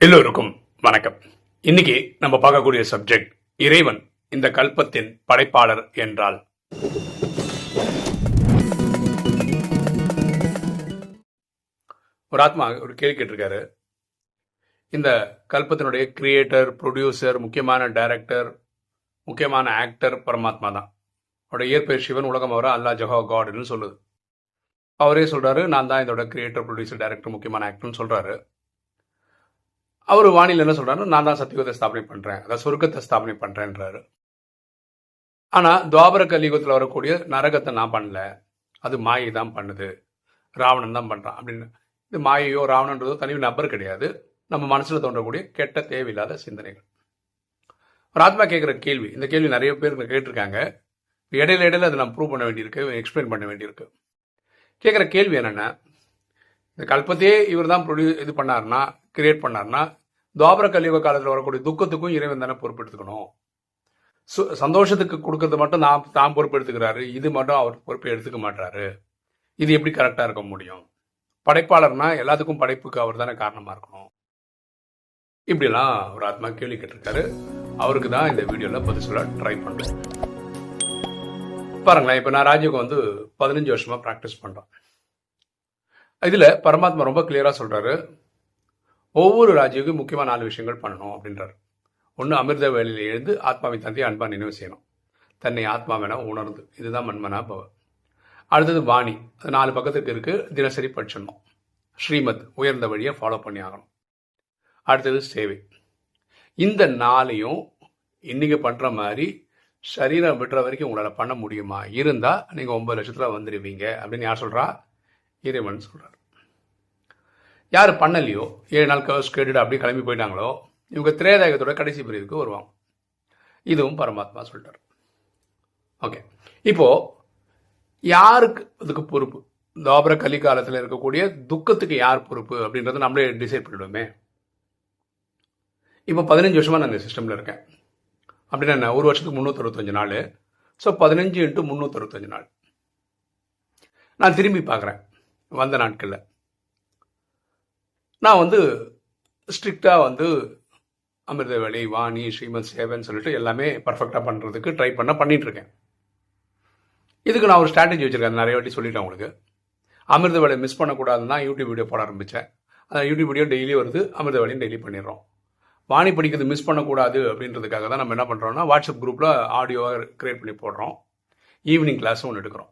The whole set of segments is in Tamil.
எல்லோருக்கும் வணக்கம். இன்னைக்கு நம்ம பார்க்கக்கூடிய சப்ஜெக்ட் இறைவன் இந்த கல்பத்தின் படைப்பாளர் என்றால். ஒரு ஆத்மா ஒரு கேள்வி கேட்டிருக்காரு. இந்த கல்பத்தினுடைய கிரியேட்டர் ப்ரொடியூசர் முக்கியமான டைரக்டர் முக்கியமான ஆக்டர் பரமாத்மா தான். அவருடைய இயற்பெயர் சிவன் உலகம் அவரா அல்லா ஜஹா காட்னு சொல்லுது. அவரே சொல்றாரு நான் தான் இதோட கிரியேட்டர் ப்ரொடியூசர் டைரக்டர் முக்கியமான ஆக்டர்னு சொல்றாரு. அவர் வானிலை என்ன சொல்கிறாரு நான் தான் சத்தியுகத்தை ஸ்தாபனை பண்ணுறேன் அதாவது சொர்க்கத்தை ஸ்தாபனை பண்ணுறேன்றாரு ஆனால் துவாபர கலியுகத்தில் வரக்கூடிய நரகத்தை நான் பண்ணல. அது மாயை தான் பண்ணுது. ராவணன் தான் பண்ணுறான் அப்படின்னு. இது மாயையோ ராவணன்றதோ தனி நபர் கிடையாது. நம்ம மனசில் தோன்றக்கூடிய கெட்ட தேவையில்லாத சிந்தனைகள். ஒரு ஆத்மா கேட்குற கேள்வி. இந்த கேள்வி நிறைய பேர் கேட்டிருக்காங்க. இடையில இடையில அதை நான் ப்ரூவ் பண்ண வேண்டியிருக்கு எக்ஸ்பிளைன் பண்ண வேண்டியிருக்கு. கேட்குற கேள்வி என்னென்னா இந்த கல்பத்தையே இவர் தான் ப்ரொடியூ இது பண்ணாருன்னா கிரியேட் பண்ணாருன்னா துவாபர கலியுக காலத்தில் வரக்கூடிய துக்கத்துக்கும் இறைவன் தானே பொறுப்பெடுத்துக்கணும். சு- சந்தோஷத்துக்கு கொடுக்கறது மட்டும் நான் தான் பொறுப்பெடுத்துக்கிறாரு. இது மட்டும் அவர் பொறுப்பை எடுத்துக்க மாட்டாரு இது எப்படி கரெக்டாக இருக்க முடியும்? படைப்பாளர்னா எல்லாத்துக்கும் படைப்புக்கு அவர் தானே காரணமாக இருக்கணும். இப்படிலாம் ஒரு ஆத்மா கேள்வி கேட்டிருக்காரு. அவருக்கு தான் இந்த வீடியோவில் பதில் சொல்ல ட்ரை பண்ணுறேன் பாருங்களேன் இப்போ நான் ராஜயோகம் வந்து பதினஞ்சு வருஷமாக ப்ராக்டிஸ் பண்ணுறேன் இதில் பரமாத்மா ரொம்ப கிளியராக சொல்கிறாரு ஒவ்வொரு ராஜ்யக்கும் முக்கியமான நாலு விஷயங்கள் பண்ணணும் அப்படின்றாரு. ஒன்று அமிர்த வேலையில் எழுந்து ஆத்மாவின் தந்தையை அன்பா நினைவு செய்யணும். தன்னை ஆத்மாவென உணர்ந்து. இதுதான் மண்மனா பவ. அடுத்தது வாணி. அது நாலு பக்கத்துக்கு இருக்குது தினசரி படிச்சிடணும் ஸ்ரீமத் உயர்ந்த வழியை ஃபாலோ பண்ணி ஆகணும். அடுத்தது சேவை. இந்த நாளையும் இன்றைக்கி பண்ணுற மாதிரி சரீரம் விட்டுற வரைக்கும் உங்களால் பண்ண முடியுமா? இருந்தால் நீங்கள் ஒம்பது லட்சத்தில் வந்துடுவீங்க அப்படின்னு யார் சொல்கிறா இறைவன் சொல்கிறார் யார் பண்ணலையோ ஏழு நாள் கவர்ஸ் கேட்டுட்டு அப்படியே கிளம்பி போயிட்டாங்களோ இவங்க திரேதாயகத்தோட கடைசி பிரிவுக்கு வருவாங்க. இதுவும் பரமாத்மா சொல்லிட்டார் ஓகே இப்போது யாருக்கு இதுக்கு பொறுப்பு? தாபர கலிகாலத்தில் இருக்கக்கூடிய துக்கத்துக்கு யார் பொறுப்பு அப்படின்றத நம்மளே டிசைட் பண்ணிவிடுவோமே இப்போ பதினஞ்சு வருஷமாக நான் இந்த சிஸ்டமில் இருக்கேன். அப்படின்னா என்ன? ஒரு வருஷத்துக்கு முந்நூற்றறுபத்தஞ்சு நாள். ஸோ பதினஞ்சு இன்ட்டு முந்நூற்றறுபத்தஞ்சு நாள். நான் திரும்பி பார்க்குறேன். வந்த நாட்களில். நான் வந்து ஸ்ட்ரிக்டாக வந்து அமிர்தவேலி வாணி ஸ்ரீமத் சேவன் சொல்லிட்டு எல்லாமே பர்ஃபெக்டாக பண்ணுறதுக்கு ட்ரை பண்ண பண்ணிகிட்ருக்கேன் இதுக்கு நான் ஒரு ஸ்ட்ராட்டஜி வச்சுருக்கேன். நிறைய வாட்டி சொல்லிட்டேன் உங்களுக்கு. அமிர்த வேலை மிஸ் பண்ணக்கூடாதுன்னா யூடியூப் வீடியோ போட ஆரம்பித்தேன் அந்த யூடியூப் வீடியோ டெய்லி வருது. அமிர்த வேலையும் டெய்லி பண்ணிடுறோம். வாணி படிக்கிறது மிஸ் பண்ணக்கூடாது அப்படின்றதுக்காக தான் நம்ம என்ன பண்ணுறோம்னா வாட்ஸ்அப் குரூப்பில் ஆடியோவாக க்ரியேட் பண்ணி போடுறோம். ஈவினிங் கிளாஸும் ஒன்று எடுக்கிறோம்.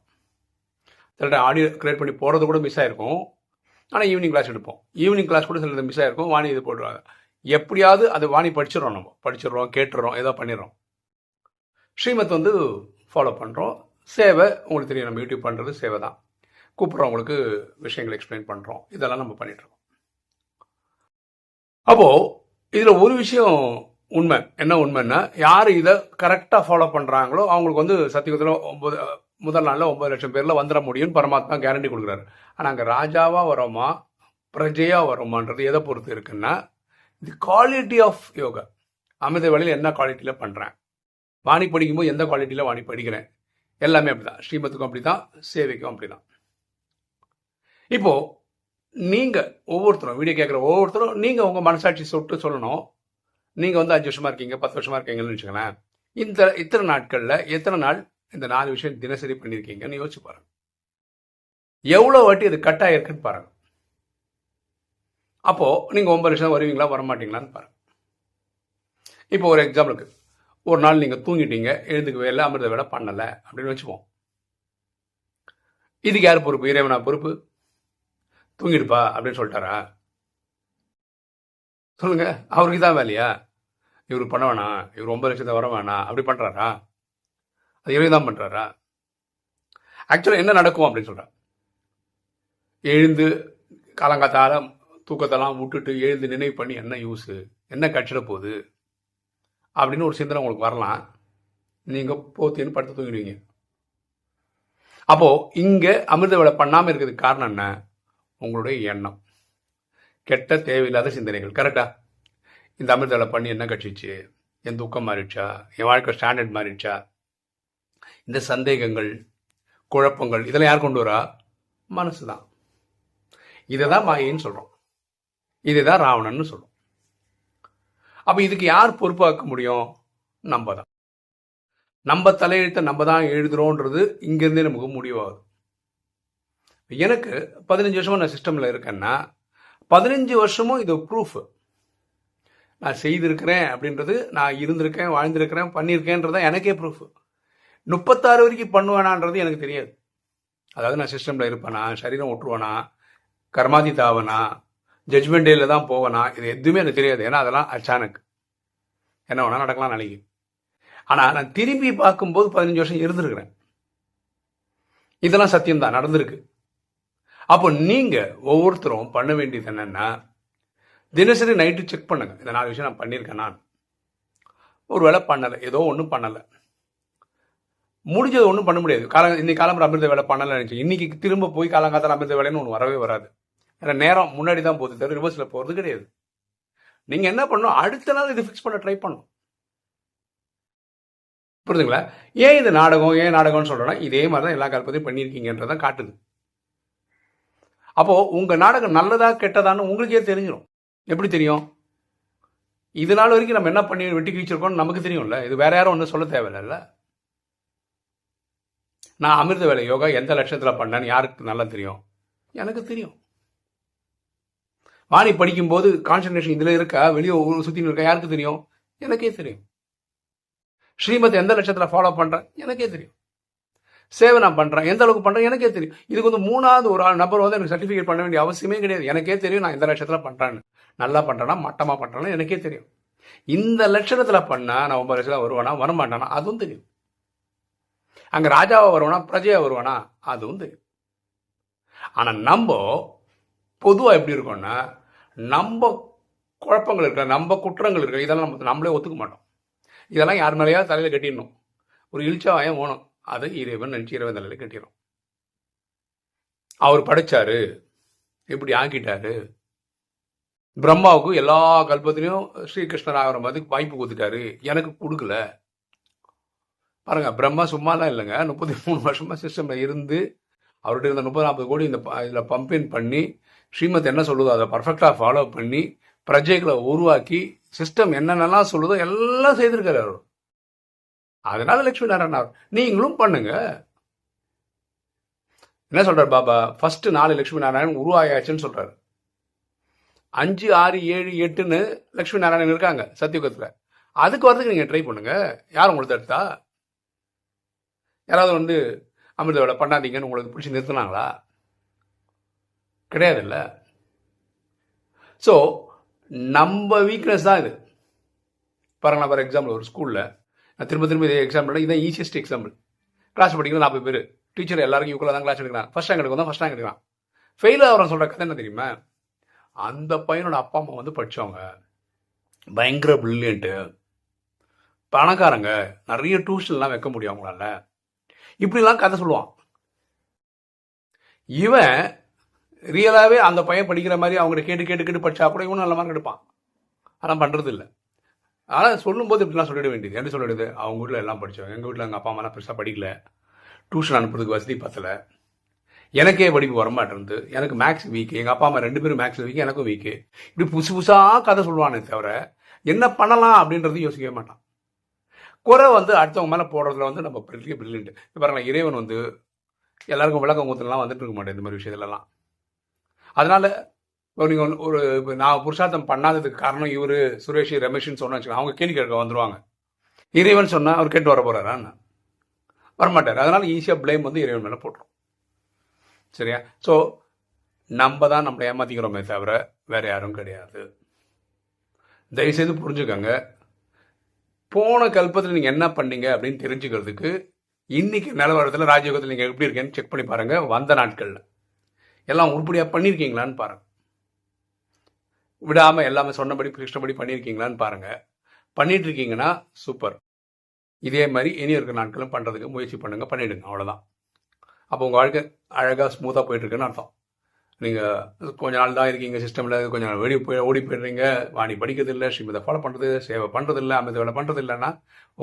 சில ஆடியோ க்ரியேட் பண்ணி போகிறது கூட மிஸ் ஆயிருக்கும். ஆனால் ஈவினிங் கிளாஸ் எடுப்போம். ஈவினிங் கிளாஸ் கூட சிலது மிஸ் ஆகிருக்கும் வாணி இது போடுவாங்க. எப்படியாவது அது வாணி படிச்சிடறோம் நம்ம. படிச்சிடுறோம் கேட்டுறோம் ஏதோ பண்ணிடுறோம். ஸ்ரீமத் வந்து ஃபாலோ பண்ணுறோம் சேவை உங்களுக்கு தெரியும். நம்ம யூடியூப் பண்ணுறது சேவை தான். கூப்பிட்றவங்களுக்கு விஷயங்களை எக்ஸ்பிளைன் பண்ணுறோம் இதெல்லாம் நம்ம பண்ணிட்டு அப்போது இதில் ஒரு விஷயம் உண்மை. என்ன உண்மைன்னா யார் இதை கரெக்டாக ஃபாலோ பண்ணுறாங்களோ அவங்களுக்கு வந்து சத்தியத்தில் ஒம்பது முதல் நாளில் ஒன்பது லட்சம் பேரில் வந்துட முடியும்னு பரமாத்மா கேரண்டி கொடுக்குறாரு. ஆனால் அங்கே ராஜாவாக வரோமா பிரஜையாக வரோமான்றது எதை பொறுத்து இருக்குன்னா இது குவாலிட்டி ஆஃப் யோகா அமிர்த வேலையில் என்ன குவாலிட்டியில் பண்ணுறேன் வாணி படிக்கும்போது எந்த குவாலிட்டியில் வாணி படிக்கிறேன்? எல்லாமே அப்படிதான். ஸ்ரீமத்துக்கும் அப்படி தான் சேவைக்கும் அப்படிதான். இப்போது நீங்கள் ஒவ்வொருத்தரும் வீடியோ கேட்குற ஒவ்வொருத்தரும் நீங்கள் உங்கள் மனசாட்சி சொட்டு சொல்லணும். நீங்கள் வந்து அஞ்சு வருஷமாக இருக்கீங்க பத்து வருஷமாக இருக்கீங்கன்னு வச்சுக்கோங்களேன். இந்த இத்தனை நாட்களில் எத்தனை நாள் இந்த நாலு விஷயம் தினசரி பண்ணியிருக்கீங்கன்னு யோசிச்சு பாருங்க. எவ்வளோ வாட்டி அது கட் ஆகிருக்குன்னு பாருங்க. அப்போது நீங்கள் ஒன்பது லட்சம் வருவீங்களா வரமாட்டீங்களான்னு பாருங்க. இப்போ ஒரு எக்ஸாம்பிளுக்கு ஒரு நாள் நீங்கள் தூங்கிட்டீங்க எழுந்துக்கவே இல்லை அமிர்த வேலை பண்ணலை அப்படின்னு வச்சுப்போம். இதுக்கு யார் பொறுப்பு? இறைவனா பொறுப்பு? தூங்கிடுப்பா அப்படின்னு சொல்லிட்டாரா? சொல்லுங்க அவருக்கு தான் வேலையா? இவர் பண்ண வேணாம் இவர் ஒன்பது லட்சத்தை வர வேணாம் அப்படி பண்ணுறாரா அது இறைவன் தான் பண்ணுறாரா ஆக்சுவலாக என்ன நடக்கும் அப்படின்னு சொல்கிறேன் எழுந்து காலங்காத்தால தூக்கத்தெல்லாம் விட்டுட்டு எழுந்து நினைவு பண்ணி என்ன யூஸு என்ன கட்சிட போகுது? அப்படின்னு ஒரு சிந்தனை உங்களுக்கு வரலாம். நீங்கள் போத்தின்னு படுத்து தூங்கிடுவீங்க. அப்போது இங்கே அமிர்த வேலை பண்ணாமல் இருக்கிறதுக்கு காரணம் என்ன? உங்களுடைய எண்ணம். கெட்ட தேவையில்லாத சிந்தனைகள். கரெக்டா இந்த அமிர்த வேலை பண்ணி என்ன கட்சிச்சு? என் துக்கம் மாறிடுச்சா? என் வாழ்க்கை ஸ்டாண்டர்ட் மாறிடுச்சா? இந்த சந்தேகங்கள் குழப்பங்கள் இதெல்லாம் யார் கொண்டு வரா? மனசு தான் இதை தான் மாயின்னு சொல்றோம். இதுதான் ராவணன்னு சொல்றோம். அப்ப இதுக்கு யார் பொறுப்பாக்க முடியும்? நம்ம தான் நம்ம தலையெழுத்தை நம்ம தான் எழுதுகிறோன்றது இங்கிருந்தே நமக்கு முடிவாகுது. எனக்கு பதினஞ்சு வருஷமாக நான் சிஸ்டம்ல இருக்கேன்னா பதினஞ்சு வருஷமும் இது ப்ரூஃப் நான் செய்திருக்கிறேன் அப்படின்றது நான் இருந்திருக்கேன் வாழ்ந்திருக்கிறேன் பண்ணியிருக்கேன்றதான் எனக்கே ப்ரூஃப் முப்பத்தாறு வரைக்கும் பண்ணுவேனான்றது எனக்கு தெரியாது. அதாவது நான் சிஸ்டமில் இருப்பேனா சரீரம் விட்டுருவேனா கர்மாதி தாவனா ஜட்மெண்ட் டேல தான் போவேனா இது எதுவுமே எனக்கு தெரியாது. ஏன்னா அதெல்லாம் அச்சானக் என்ன வேணா நடக்கலாம் நாளைக்கு ஆனால் நான் திரும்பி பார்க்கும்போது பதினஞ்சு வருஷம் இருந்திருக்கிறேன். இதெல்லாம் சத்தியம்தான் நடந்திருக்கு. அப்போ நீங்கள் ஒவ்வொருத்தரும் பண்ண வேண்டியது என்னென்னா தினசரி நைட்டு செக் பண்ணுங்க. இந்த நாலு விஷயம் நான் பண்ணியிருக்கேன் நான். ஒரு வேளை பண்ணலை ஏதோ ஒன்றும் பண்ணலை. முடிஞ்சது ஒன்றும் பண்ண முடியாது. கால இன்னைக்கு காலம்பரம் அமிர்த வேலை பண்ணலாம் நினச்சி இன்னைக்கு திரும்ப போய் காலங்காத்தால் அமிர்த வேலைன்னு ஒன்று வரவே வராது. ஏன்னா நேரம் முன்னாடி தான் போகுது தவிர ரிவர்ஸில் போகிறது கிடையாது. நீங்கள் என்ன பண்ணணும்? அடுத்த நாள் இது ஃபிக்ஸ் பண்ண ட்ரை பண்ணணும். புரியுதுங்களா ஏன் இது நாடகம்? ஏன் நாடகம்னு சொல்கிறேன்னா இதே மாதிரி தான் எல்லா காலப்பதையும் பண்ணியிருக்கீங்கன்றதான் காட்டுது. அப்போது உங்கள் நாடகம் நல்லதா கெட்டதான்னு உங்களுக்கே தெரிஞ்சிடும் எப்படி தெரியும்? இது நாள் வரைக்கும் நம்ம என்ன பண்ணி வெட்டி கிழிச்சிருக்கோம்னு நமக்கு தெரியும்ல. இது வேற யாரும் ஒன்றும் சொல்ல தேவையில்ல நான் அமிர்த வேலை யோகா எந்த லட்சத்தில் பண்ணேன்னு யாருக்கு நல்லா தெரியும்? எனக்கு தெரியும். வாணி படிக்கும்போது கான்சன்ட்ரேஷன் இதில் இருக்கா? வெளியே சுற்றின்னு இருக்கா? யாருக்கு தெரியும்? எனக்கே தெரியும். ஸ்ரீமத் எந்த லட்சத்தில் ஃபாலோ பண்ணுறேன் எனக்கே தெரியும். சேவை நான் பண்ணுறேன் எந்த அளவுக்கு பண்ணுறேன் எனக்கே தெரியும். இதுக்கு வந்து மூணாவது ஒரு ஆள் நபர் வந்து எனக்கு சர்டிஃபிகேட் பண்ண வேண்டிய அவசியமே கிடையாது. எனக்கே தெரியும் நான் எந்த லட்சத்தில் பண்ணுறேன்னு நல்லா பண்ணுறேன்னா மட்டமாக பண்ணுறேன்னா எனக்கே தெரியும். இந்த லட்சணத்தில் பண்ணால் நான் ஒன்பது லட்சத்தில் வருவானா? வரமாட்டானா? அதுவும் தெரியும். அங்கே ராஜாவை வருவானா பிரஜையா வருவானா? அது வந்து ஆனால் நம்ம பொதுவாக எப்படி இருக்கோம்னா நம்ம குழப்பங்கள் இருக்கிற நம்ம குற்றங்கள் இருக்கிற இதெல்லாம் நம்ம நம்மளே ஒத்துக்க மாட்டோம். இதெல்லாம் யார் மேலேயாவது தலையில் கட்டிடணும். ஒரு இழிச்சாவாயம் ஓணும். அது இறைவன் நினச்சி இறைவன் தலையில் கட்டிடும். அவர் படைச்சாரு. இப்படி ஆக்கிட்டாரு? பிரம்மாவுக்கு எல்லா கல்பத்திலையும் ஸ்ரீகிருஷ்ணர் ஆகிற மாதிரி வாய்ப்பு கொடுத்துட்டாரு. எனக்கு கொடுக்கல. பாருங்க பிரம்மா சும்மாலாம் இல்லைங்க. முப்பத்தி மூணு வருஷமா சிஸ்டம்ல இருந்து அவர்கிட்ட இருந்த முப்பது நாற்பது கோடி இந்த இதில் பம்பின் பண்ணி ஸ்ரீமத் என்ன சொல்லுதோ அதை பர்ஃபெக்டாக ஃபாலோ பண்ணி பிரஜைகளை உருவாக்கி சிஸ்டம் என்னென்னலாம் சொல்லுதோ எல்லாம் செய்திருக்காரு அவர். அதனால லட்சுமி நாராயணன் நீங்களும் பண்ணுங்க. என்ன சொல்றாரு பாபா? ஃபர்ஸ்ட் நாலு லட்சுமி நாராயணன் உருவாயாச்சுன்னு சொல்றாரு. அஞ்சு ஆறு ஏழு எட்டுன்னு லட்சுமி நாராயணன் இருக்காங்க சத்தியுகத்தில். அதுக்கு வரதுக்கு நீங்கள் ட்ரை பண்ணுங்க. யார் உங்களுக்கு தடுத்தா யாராவது வந்து அமிர்த வேலை பண்ணாதீங்கன்னு உங்களுக்கு பிடிச்சி நிறுத்தினாங்களா? கிடையாது இல்லை ஸோ நம்ம வீக்னஸ் தான் இது. பாருங்களா ஃபார் எக்ஸாம்பிள் ஒரு ஸ்கூலில் நான் திரும்ப திரும்ப இதே எக்ஸாம்பிள் இதான் ஈஸியஸ்ட் எக்ஸாம்பிள் கிளாஸ் படிக்கிறது நாற்பது பேர். டீச்சர் எல்லாருக்கும் ஈக்குவலாக தான் கிளாஸ் எடுக்கிறான். ஃபஸ்ட் ரேங்க் எடுக்கும் தான் ஃபஸ்ட் ரேங்க் எடுக்கிறான். ஃபெயில் ஆகிறவன் சொல்கிற கதை என்ன தெரியுமா? அந்த பையனோட அப்பா அம்மா வந்து படித்தவங்க பயங்கர பிரில்லியன்ட்டு பணக்காரங்க. நிறைய டியூஷன்லாம் வைக்க முடியும் அவங்களால. இப்படிலாம் கதை சொல்லுவான். இவன் ரியலாகவே அந்த பையன் படிக்கிற மாதிரி அவங்க கேட்டு கேட்டு கேட்டு படிச்சா கூட இவனும் நல்ல மார்க் எடுப்பான். ஆனால் பண்ணுறது இல்லை. ஆனால் சொல்லும்போது இப்படிலாம் சொல்லிட வேண்டியது. என்ன சொல்லிடுது அவங்க வீட்டில் எல்லாம் படித்தோம் எங்கள் வீட்டில் எங்கள் அப்பா அம்மாலாம் பெருசாக படிக்கல. டியூஷன் அனுப்புறதுக்கு வசதி பத்தலை. எனக்கே படிப்பு வரமாட்டேருந்து எனக்கு மேக்ஸ் வீக்கு எங்கள் அப்பா அம்மா ரெண்டு பேரும் மேக்ஸ் வீக்கு எனக்கும் வீக்கு இப்படி புதுசு புதுசாக கதை சொல்லுவானே தவிர என்ன பண்ணலாம் அப்படின்றது யோசிக்கவே மாட்டான். குறை வந்து அடுத்தவங்க மேலே போடுறதுல வந்து நம்ம பெரிய பிரில்லியன்ட் இப்போ பாருங்களேன் இறைவன் வந்து எல்லாருக்கும் விளக்கம் ஊற்றுலாம் வந்துட்டு இருக்க மாட்டேன் இந்த மாதிரி விஷயத்துலலாம். அதனால நீங்கள் ஒரு நான் புருஷார்த்தம் பண்ணாததுக்கு காரணம் இவர் சுரேஷ் ரமேஷ்னு வச்சுக்கோங்க அவங்க கேள்வி கேட்க வந்துருவாங்க. இறைவன் சொன்னால் அவர் கேட்டு வர போகிறாரான்னு வரமாட்டார். அதனால் ஈஸியாக பிளேம் வந்து இறைவன் மேலே போட்டுரும். சரியா? ஸோ நம்ம தான் நம்மளை ஏமாற்றிக்கிறோமே தவிர வேறு யாரும் கிடையாது. தயவுசெய்து புரிஞ்சுக்கோங்க. போன கல்பத்தில் நீங்கள் என்ன பண்ணீங்க அப்படின்னு தெரிஞ்சுக்கிறதுக்கு இன்னைக்கு நிலவரத்தில் ராஜயோகத்தில் நீங்கள் எப்படி இருக்கேன்னு செக் பண்ணி பாருங்கள் வந்த நாட்களில். எல்லாம் உருப்படியாக பண்ணியிருக்கீங்களான்னு பாருங்கள் விடாமல் எல்லாமே சொன்னபடி கிருஷ்ணபடி பண்ணியிருக்கீங்களான்னு பாருங்கள் பண்ணிட்டு இருக்கீங்கன்னா சூப்பர் இதே மாதிரி இனி இருக்கிற நாட்களும் பண்ணுறதுக்கு முயற்சி பண்ணுங்கள் பண்ணிவிடுங்க அவ்வளோதான் அப்போ உங்கள் வாழ்க்கை அழகாக ஸ்மூத்தாக போயிட்டுருக்குன்னு அர்த்தம். நீங்கள் கொஞ்ச நாள் தான் இருக்கீங்க சிஸ்டமில் கொஞ்சம் நாள் வெளியே போய் ஓடி போயிடுறீங்க. வாணி படிக்கிறதில்ல ஸ்ரீமதை ஃபாலோ பண்ணுறது சேவை பண்ணுறதில்ல அமித வேலை பண்ணுறது இல்லைன்னா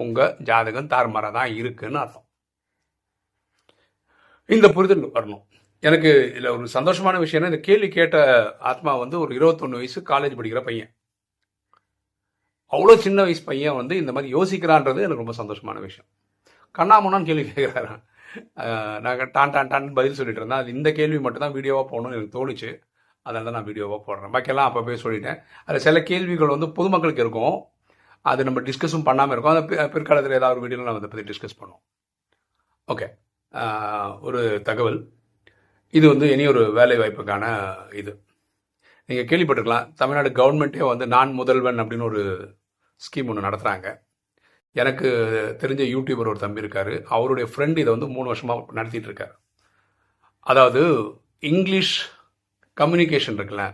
உங்கள் ஜாதகம் தார்மாராக தான் இருக்குன்னு அர்த்தம். இந்த புரிதல் வரணும். எனக்கு இதில் ஒரு சந்தோஷமான விஷயம் இந்த கேள்வி கேட்ட ஆத்மா வந்து ஒரு இருபத்தொன்று வயசு காலேஜ் படிக்கிற பையன். அவ்வளோ சின்ன வயசு பையன் வந்து இந்த மாதிரி யோசிக்கிறான்றது எனக்கு ரொம்ப சந்தோஷமான விஷயம். கண்ணாமண்ணான்னு கேள்வி கேட்குறாரு நாங்கள் டான் டான் டான் பதில் சொல்லிட்டு இருந்தேன் அது இந்த கேள்வி மட்டும் தான் வீடியோவாக போகணும்னு எனக்கு தோணுச்சு. அதனால தான் நான் வீடியோவாக போடுறேன். பாக்கியெல்லாம் அப்போ போய் சொல்லிட்டேன். அதில் சில கேள்விகள் வந்து பொதுமக்களுக்கு இருக்கும். அது நம்ம டிஸ்கஸும் பண்ணாமல் இருக்கும். அந்த பிற்காலத்தில் ஏதாவது ஒரு வீடியோவில் நம்ம அதை பற்றி டிஸ்கஸ் பண்ணுவோம். ஓகே. ஒரு தகவல். இது வந்து இனி ஒரு வேலை வாய்ப்புக்கான இது. நீங்கள் கேள்விப்பட்டிருக்கலாம். தமிழ்நாடு கவர்மெண்ட்டே வந்து நான் முதல்வன் அப்படின்னு ஒரு ஸ்கீம் ஒன்று நடத்துகிறாங்க எனக்கு தெரிஞ்ச யூடியூபர் ஒரு தம்பி இருக்கார். அவருடைய ஃப்ரெண்ட் இதை வந்து மூணு வருஷமாக நடத்திட்டு இருக்கார். அதாவது இங்கிலீஷ் கம்யூனிகேஷன் இருக்குல்ல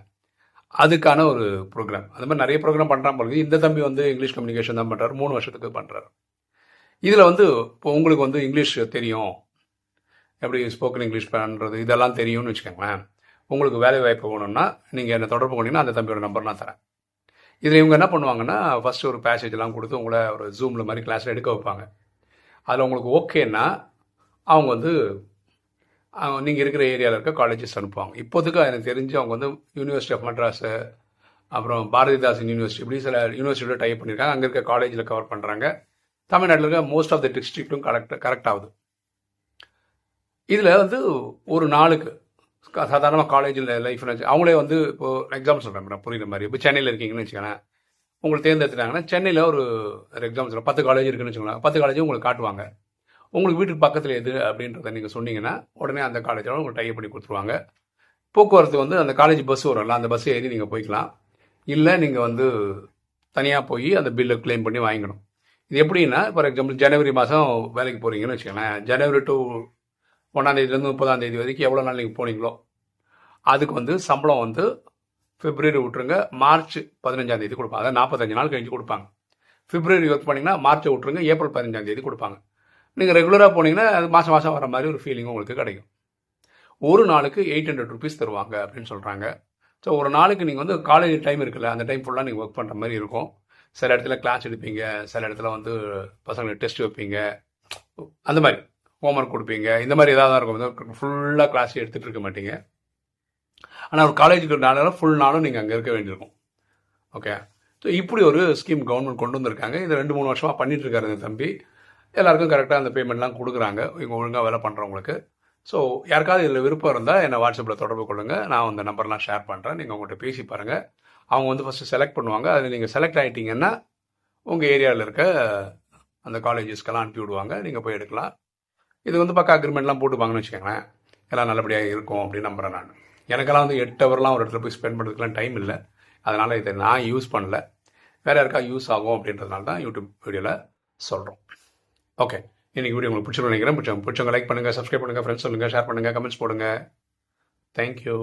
அதுக்கான ஒரு ப்ரோக்ராம் அந்த மாதிரி நிறைய ப்ரோக்ராம் பண்ணுறான் போல இந்த தம்பி வந்து இங்கிலீஷ் கம்யூனிகேஷன் தான் பண்ணுறாரு மூணு வருஷத்துக்கு பண்ணுறாரு இதில் வந்து இப்போ உங்களுக்கு வந்து இங்கிலீஷ் தெரியும். எப்படி ஸ்போக்கன் இங்கிலீஷ் பண்ணுறது இதெல்லாம் தெரியும்னு வச்சுக்கோங்களேன். உங்களுக்கு வேலை வாய்ப்பு வேணும்னா நீங்கள் என்னை தொடர்பு கொண்டீங்கன்னா அந்த தம்பியோட நம்பர் நான் தரேன். இதில் இவங்க என்ன பண்ணுவாங்கன்னா ஃபஸ்ட்டு ஒரு பேசேஜ்லாம் கொடுத்து உங்களை ஒரு ஜூமில் மாதிரி கிளாஸில் எடுக்க வைப்பாங்க. அதில் உங்களுக்கு ஓகேன்னா அவங்க வந்து நீங்கள் இருக்கிற ஏரியாவில் இருக்க காலேஜஸ் அனுப்புவாங்க. இப்போதுக்கு எனக்கு தெரிஞ்சு அவங்க வந்து யூனிவர்சிட்டி ஆஃப் மெட்ராஸு அப்புறம் பாரதிதாசன் யூனிவர்சிட்டி இப்படி சில யூனிவர்சிட்டியோட டைப் பண்ணியிருக்காங்க. அங்கே இருக்க காலேஜில் கவர் பண்ணுறாங்க தமிழ்நாட்டில் இருக்க மோஸ்ட் ஆஃப் த டிஸ்ட்ரிக்ட்டும் கரெக்ட் கரெக்ட் ஆகுது. இதில் வந்து ஒரு நாளுக்கு சாதாரணமாக காலேஜில் லைஃப் அவங்களே வந்து இப்போது எக்ஸாம் சொல்கிறேன் மேடம் புரியுற மாதிரி. இப்போ சென்னையில் இருக்கீங்கன்னு வச்சுக்கோங்களேன் உங்களை தேர்ந்தெடுத்துட்டாங்கன்னா சென்னையில் ஒரு எக்ஸாம் சொல்கிறேன் பத்து காலேஜ் இருக்குன்னு வச்சுக்கோங்களேன் பத்து காலேஜும் உங்களுக்கு காட்டுவாங்க. உங்களுக்கு வீட்டுக்கு பக்கத்தில் எது அப்படின்றத நீங்கள் சொன்னீங்கன்னா உடனே அந்த காலேஜோட உங்களுக்கு டைப் பண்ணி கொடுத்துருவாங்க. போக்குவரத்து வந்து அந்த காலேஜ் பஸ் வரும்ல அந்த பஸ் ஏறி நீங்கள் போய்க்கலாம். இல்லை நீங்கள் வந்து தனியாக போய் அந்த பில்லை க்ளைம் பண்ணி வாங்கிக்கணும். இது எப்படின்னா ஃபார் எக்ஸாம்பிள் ஜனவரி மாதம் வேலைக்கு போகிறீங்கன்னு வச்சுக்கோங்களேன் ஜனவரி டு ஒன்றாந்தேதியிலேருந்து முப்பதாம் தேதி வரைக்கும் எவ்வளோ நாள் நீங்கள் போனீங்களோ அதுக்கு வந்து சம்பளம் வந்து பிப்ரவரி விட்டுருங்க மார்ச் பதினஞ்சாம் தேதி கொடுப்பாங்க. அதாவது நாற்பத்தஞ்சு நாள் கழிஞ்சு கொடுப்பாங்க. பிப்ரவரி ஒர்க் பண்ணிங்கன்னா மார்ச்சை விட்டுருங்க ஏப்ரல் பதினஞ்சாம் தேதி கொடுப்பாங்க. நீங்கள் ரெகுலராக போனீங்கன்னா அது மாதம் மாதம் வர மாதிரி ஒரு ஃபீலிங் உங்களுக்கு கிடைக்கும். ஒரு நாளுக்கு எயிட் ஹண்ட்ரட் ருபீஸ் தருவாங்க அப்படின்னு சொல்கிறாங்க ஸோ ஒரு நாளுக்கு நீங்கள் வந்து காலேஜ் டைம் இருக்குல்ல அந்த டைம் ஃபுல்லாக நீங்கள் ஒர்க் பண்ணுற மாதிரி இருக்கும். சில இடத்துல கிளாஸ் எடுப்பீங்க சில இடத்துல வந்து பசங்களுக்கு டெஸ்ட் வைப்பீங்க. அந்த மாதிரி. ஹோம்ஒர்க் கொடுப்பீங்க. இந்த மாதிரி ஏதாவது தான் இருக்கும் ஃபுல்லாக கிளாஸ் எடுத்துகிட்டு இருக்க மாட்டீங்க. ஆனால் ஒரு காலேஜுக்கு நாளும் ஃபுல் நாளும் நீங்கள் அங்கே இருக்க வேண்டியிருக்கும். ஓகே ஸோ இப்படி ஒரு ஸ்கீம் கவர்மெண்ட் கொண்டு வந்திருக்காங்க. இது ரெண்டு மூணு வருஷமாக பண்ணிட்டு இருக்காரு இந்த தம்பி. எல்லாருக்கும் கரெக்டாக அந்த பேமெண்ட்லாம் கொடுக்குறாங்க. இவங்க ஒழுங்காக வேலை பண்ணுறவங்களுக்கு ஸோ யாருக்காவது இதில் விருப்பம் இருந்தால் என்னை வாட்ஸ்அப்பில் தொடர்பு கொள்ளுங்கள் நான் அந்த நம்பர்லாம் ஷேர் பண்ணுறேன் நீங்கள் அவங்கள்ட்ட பேசி பாருங்கள் அவங்க வந்து ஃபஸ்ட்டு செலக்ட் பண்ணுவாங்க. அதில் நீங்கள் செலக்ட் ஆகிட்டீங்கன்னா உங்கள் ஏரியாவில் இருக்க அந்த காலேஜஸ்க்கெல்லாம் அனுப்பி விடுவாங்க. நீங்கள் போய் எடுக்கலாம். இது வந்து பக்கா அக்ரிமெண்ட்லாம் போட்டுப்பாங்கன்னு வச்சுக்கோங்களேன். எல்லாம் நல்லபடியாக இருக்கும் அப்படின்னு நம்புகிறேன் நான். எனக்கெல்லாம் வந்து எட்டு ஹவர்லாம் ஒரு இடத்துல போய் ஸ்பெண்ட் பண்ணுறதுக்குலாம் டைம் இல்லை. அதனால் இதை நான் யூஸ் பண்ணல. வேறு யாருக்கா யூஸ் ஆகும் அப்படின்றதுனால தான் யூடியூப் வீடியோவில் சொல்கிறோம் ஓகே இன்றைக்கி வீடியோ உங்களுக்கு பிடிச்சிருக்கும் நினைக்கிறேன். பிடிச்சவங்க பிடிச்சவங்க லைக் பண்ணுங்கள் சப்ஸ்கிரைப் பண்ணுங்கள் ஃப்ரெண்ட்ஸ் சொல்லுங்கள் ஷேர் பண்ணுங்கள் கமெண்ட்ஸ் போடுங்க. தேங்க்யூ